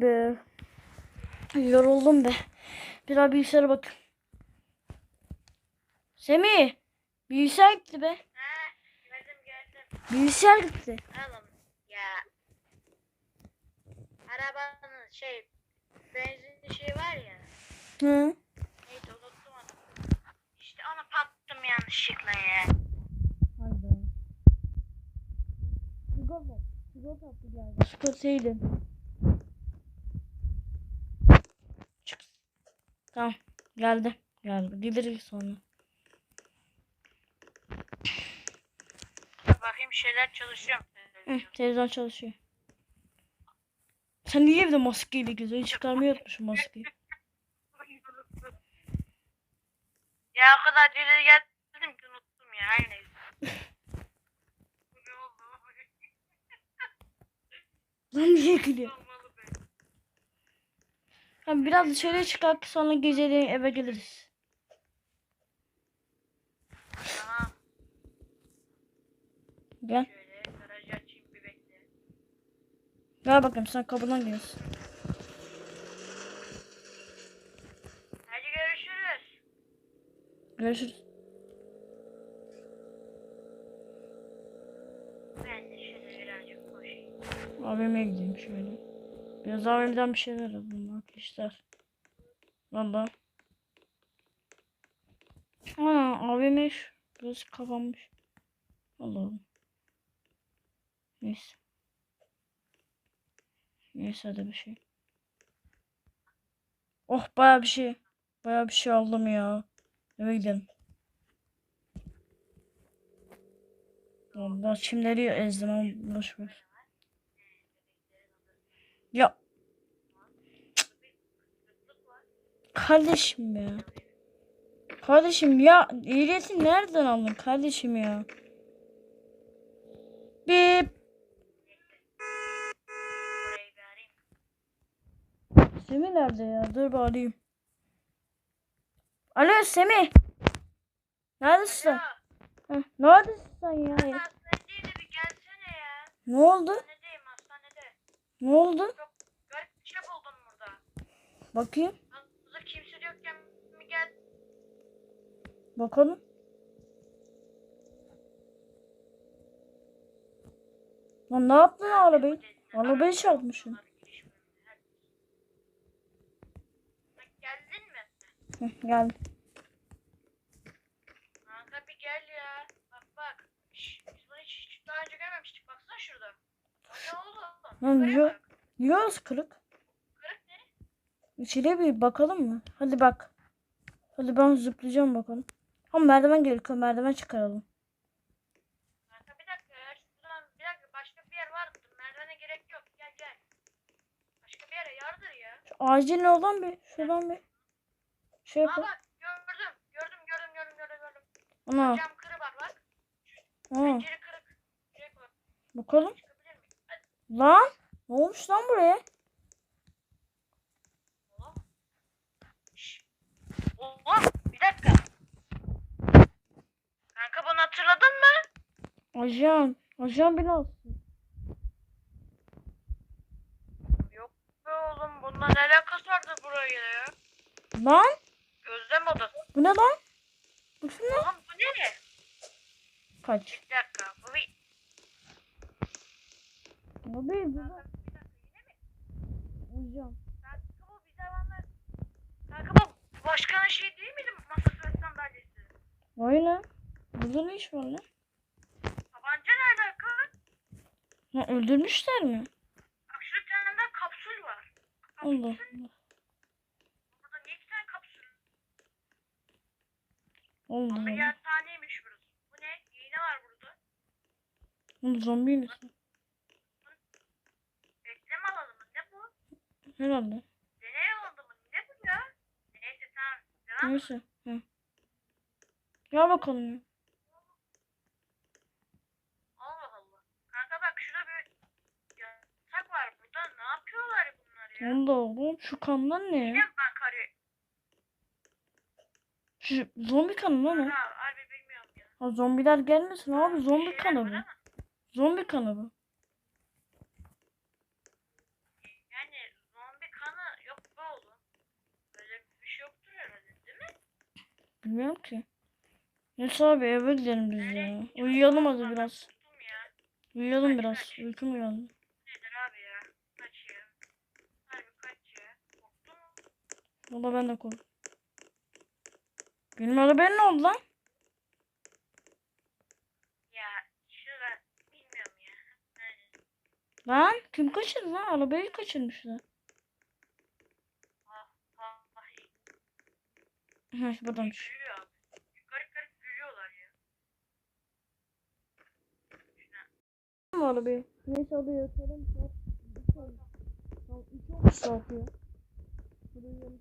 Be. Yoruldum be. Bir daha bilgisayara bak. Semih. Bilgisayar gitti be. Ha, geldim geldim. Bilgisayar gitti. Oğlum ya. Arabanın şey benzinli şey var ya. Hı. Neydi unuttum onu. İşte onu pattım yanlışlıkla ya. Hayda. Sigorta. Sigorta attı geldi. Sigortaydı. Tamam. Geldi. Geldi. Gelir sonra. Bakayım şeyler çalışıyor? Hı, televizyon çalışıyor. Sen niye evde maskeyle? Hiç çıkarmayı unutmuşum maskeyi. Ya o kadar ileri geldim ki unuttum ya her neyse. Lan niye gülüyor? Tamam biraz dışarıya çıkar sonra geceleyin eve geliriz. Tamam Gel. şöyle garajı açayım bir bekle. Gel bakayım sen kapıdan geliyorsun. Hadi görüşürüz. Görüşürüz. Ben de şöyle birazcık koşayım. AVM'ye gideyim şöyle. Biraz AVM'den bir şeyler alalım arkadaşlar. Aa AVM şu. Burası kapanmış. Allah'ım. Neyse. Neyse hadi bir şey. Oh baya bir şey. Baya bir şey aldım ya. Eve gidelim. Allah çimleri ezdim ama boş ver. Ya. Kardeşim ya. Kardeşim ya ehliyeti nereden aldın kardeşim ya? Bip. Semih nerede ya? Dur bir arayayım. Alo Semih. Neredesin? Heh, neredesin sen ya? Hastanedeydi bir gelsene ya. Ne oldu? Hastanedeyim hastanede. Ne oldu? Çok garip bir şey buldum burada. Bakayım. Hazır kimse de yokken mi gel? Bakalım. Lan ne yaptın arabayı? Arabayı çarpmışsın. Bak geldin mi? Hı, geldi. Kanka bir gel ya. Bak bak. Şş, biz bunu hiç, hiç daha önce görmemiştik. Baksana şurada. O ne oldu? Lan yo- orası kırık? Kırık ne? İçeriye bir bakalım mı? Hadi bak. Hadi ben zıplayacağım bakalım. Ama merdiven gerekiyor. Merdiven çıkaralım. Kanka bir dakika ya. Şuradan bir dakika. Başka bir yer var. Merdivene gerek yok. Gel gel. Başka bir yere yardır ya. Şu acil oradan bir. Şuradan bir. Şey Aa yapalım. bak gördüm. Gördüm gördüm gördüm gördüm gördüm. Ana. Cam kırı var bak. Aa, Pencere kırık. Direkt bak. bakalım. Lan. Ne olmuş lan buraya? Oğlum bir dakika. Hatırladın mı? Ajan. Ajan binası. Yok be oğlum bununla ne alakası vardı buraya ya? Lan. Gözlem odası. Bu ne lan? Bu şu ne? Oğlum bu ne? Kaç. Bir dakika bu bir... Bu değil. Bu. Bir dakika yine mi? Ajan. Kanka bu bir zamanlar... Kanka bu başkanın şey değil miydi masası ve sandalyesi? Aynen. Burada ne iş var lan? Tabanca ne alaka? Ha, öldürmüşler mi? Bak şurada bir tane daha kapsül var. Allah Allah. Burada niye iki tane kapsül? Allah Allah. Ameliyathaneymiş burası. Bu ne? İğne var burada. Oğlum zombi misin? Bekleme alanı mı? Ne bu? Herhalde. Deney alanı mı? Ne bu ya? Neyse tamam. Devam. Neyse. Hı. Gel bakalım Lan da oğlum şu kanlar ne? Bilmem ben karı. Şu zombi kanı lan o. Harbi bilmiyorum ya. Ha, zombiler gelmesin abi zombi kanı bu. Zombi kanı bu. Yani zombi kanı yok bu oğlum. Böyle bir şey yoktur herhalde değil mi? Bilmiyorum ki. Neyse abi eve gidelim biz ya. Uyuyalım hadi biraz. Uyuyalım biraz. Uykum uyandı. Valla ben de korktum. Benim arabaya ne oldu lan? Ya şurada bilmiyorum ya. Nerede? Lan kim kaçırdı lan? Arabayı kaçırmışlar. Ah, ah, ah. Ha buradanmış. Gülüyor abi. Garip garip gülüyorlar ya. Mı arabayı? Neyse hadi yatalım. Saat üç olmuş saat ya. Uyuyalım.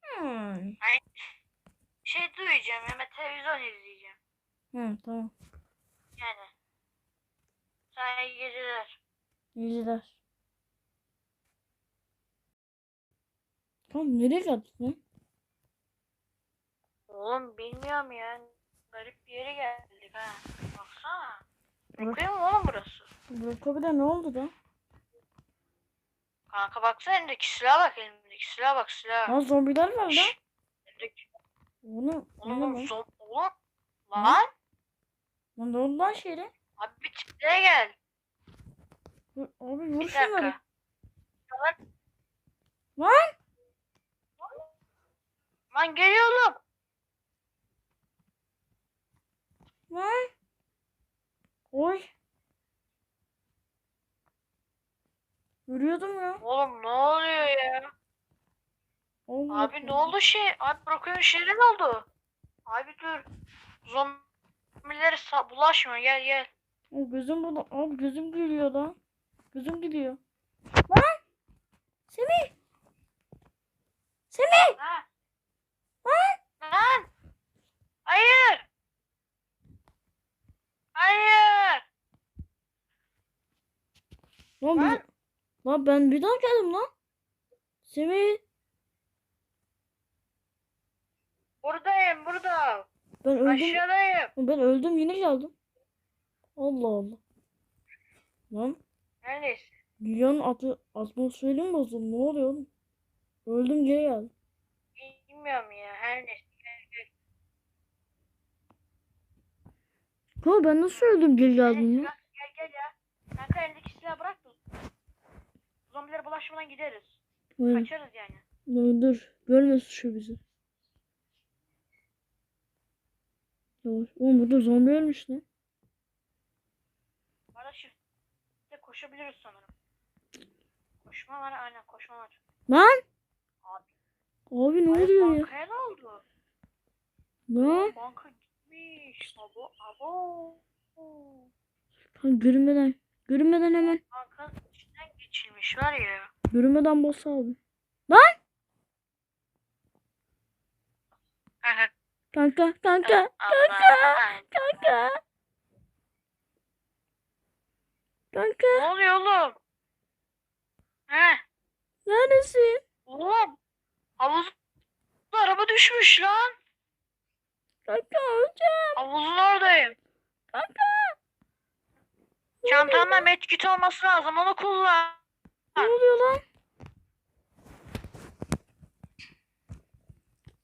Hmm. Şey duyacağım ya ben televizyon izleyeceğim. Hı, tamam. Yani. Sana iyi geceler. İyi geceler. Tamam nereye geldik lan? Oğlum bilmiyorum ya. Garip bir yere geldik ha. Baksana. Okuyor mu oğlum burası? Bırakabilir ne oldu da? Kanka baksana elimdeki silaha bak elimdeki silaha bak silaha. Ha zombiler var lan. Elimdeki- Onu, onu lan. zom... Oğlum. Lan. Lan ne oldu lan şeyle? Abi bir tiplere gel. Abi vur şunları. Lan. Lan. Lan geliyor oğlum. Lan. Oy. Yürüyordum ya. Oğlum ne oluyor ya? Allah Abi ne oldu şey? Abi bırakıyorum şeyler ne oldu? Abi dur. Zombilere bulaşma gel gel. Abi gözüm burada. Abi gözüm gülüyor lan. Gözüm gülüyor. Lan. Semih. Semih. Ha. Lan. Lan. Hayır. Hayır. Lan, Lan. Lan ben bir daha geldim lan. Semih. Buradayım burada. Ben öldüm. Aşağıdayım. Ben öldüm yine geldim. Allah Allah. Lan Neredesin? dünyanın atı, atmosferi mi bozuldu? Ne oluyor oğlum? Öldüm geri geldim. Bilmiyorum ya. Her neyse. Ha ben nasıl öldüm geri geldim ya? Gel gel, gel ya. Kanka elindeki silahı bırak da. Zombilere bulaşmadan gideriz. Hayır, Kaçarız yani. dur, dur. Görmesin şu bizi. Yavaş. Oğlum burada zombi ölmüş. Bu arada shift'te koşabiliriz sanırım. Koşma var aynen koşma var. Lan! Abi. Abi ne Ay, oluyor ya? Bankaya ne oldu? Lan! Banka gitmiş. Abo abo. Lan görünmeden. Görünmeden hemen. Bankanın geçilmiş var ya. Görünmeden bas abi. Kanka. Kanka kanka. Kanka. Kanka. Kanka. Ne oluyor oğlum? He? Neredesin? Oğlum. Havuz araba düşmüş lan. Kanka öleceğim. Havuzun oradayım. Kanka. Çantanda medkit olması lazım. Onu kullan. Ne oluyor lan?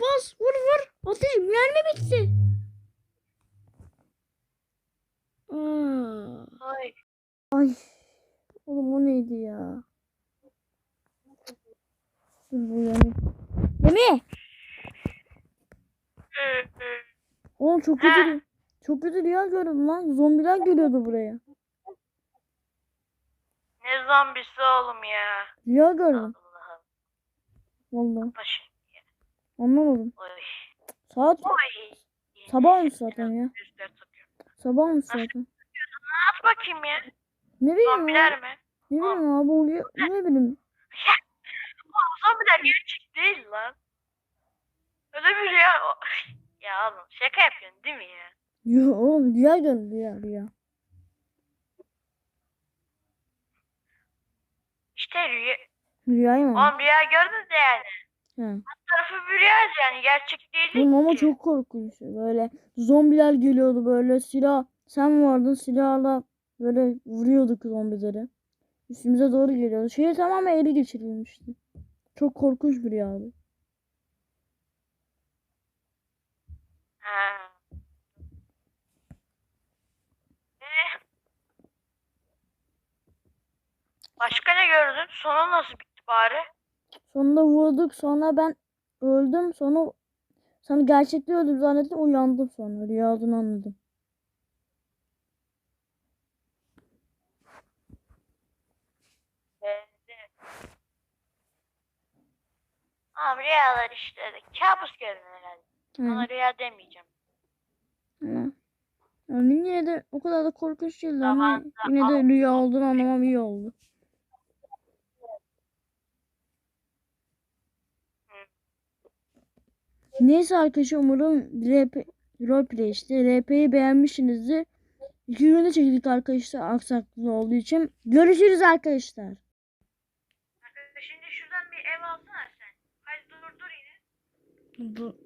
Bas vur vur. Ateş mermi bitti. Aa. Ay. Ay. Oğlum o neydi ya? Yani. Demi. Oğlum çok kötü. Çok kötü rüya gördüm lan. Zombiler geliyordu buraya. Ne zombisi oğlum ya. Rüya gördüm. Allah'ım. Vallahi. Anlamadım. Oy. Saat Oy. sabah olmuş zaten ya. Sabah olmuş zaten. At bakayım ya. Ne bileyim ya. Zombiler mi? Ne bileyim abi oluyor. Ne bileyim. Zombiler gerçek değil lan. Öyle bir rüya. Ya oğlum şaka yapıyorsun değil mi ya? Yo, oğlum rüya gördüm rüya rüya. İşte rüya. Rüyayı mı? Oğlum rüya gördün de yani. He. Tarafı bir rüya yani gerçek değil. Oğlum ama ki. çok korkunç. Böyle zombiler geliyordu böyle silah. Sen vardın silahla böyle vuruyorduk zombileri. Üstümüze doğru geliyordu. Şehir tamamen ele geçirilmişti. Çok korkunç bir rüyaydı. Ha. Ee, başka ne gördün? Sonu nasıl bitti bari? Sonunda vurduk. Sonra ben öldüm. Sonra sonra gerçekte öldüm zannettim. Uyandım sonra. Rüyadan anladım. Abi rüyalar işte. Kabus gördün herhalde. Ona rüya demeyeceğim. Ama yani yine de o kadar da korkunç değildi ama yine de rüya olduğunu anlamam iyi oldu. Neyse arkadaşlar umarım RP, roleplay işte RP'yi beğenmişsinizdir. İki günde çektik arkadaşlar aksaklığı olduğu için. Görüşürüz arkadaşlar. Şimdi şuradan bir ev alsana sen. Hadi dur dur yine. Bu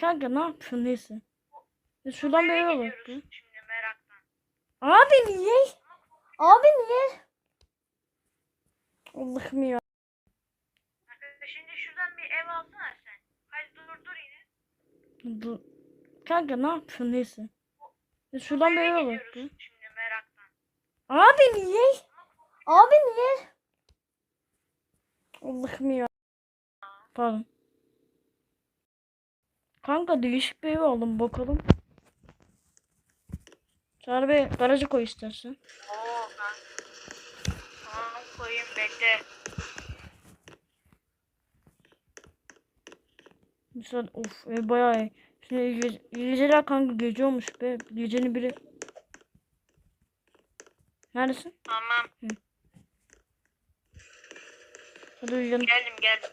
kanka ne yapıyorsun neyse. Ya şuradan bir. Şimdi meraktan. Abi niye? Abi niye? Allah'ım ya. Şimdi şuradan bir ev alsana sen. Hadi dur dur yine. Bu kanka ne yapıyorsun neyse. Ya şuradan bir Eve bak. Şimdi meraktan. Abi niye? Abi niye? Allah'ım ya. Pardon. Kanka değişik bir ev aldım bakalım. Çağrı Bey garaja koy istersen. Oo kanka. Tamam koyayım bekle. Mesela of ev bayağı iyi. Şimdi ge- geceler kanka gece olmuş be. Gecenin biri. Neredesin? Tamam Hadi uyuyalım. geldim geldim.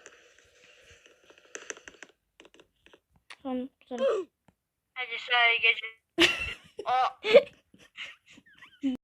Tamam güzel. Hadi iyi gece. Aa,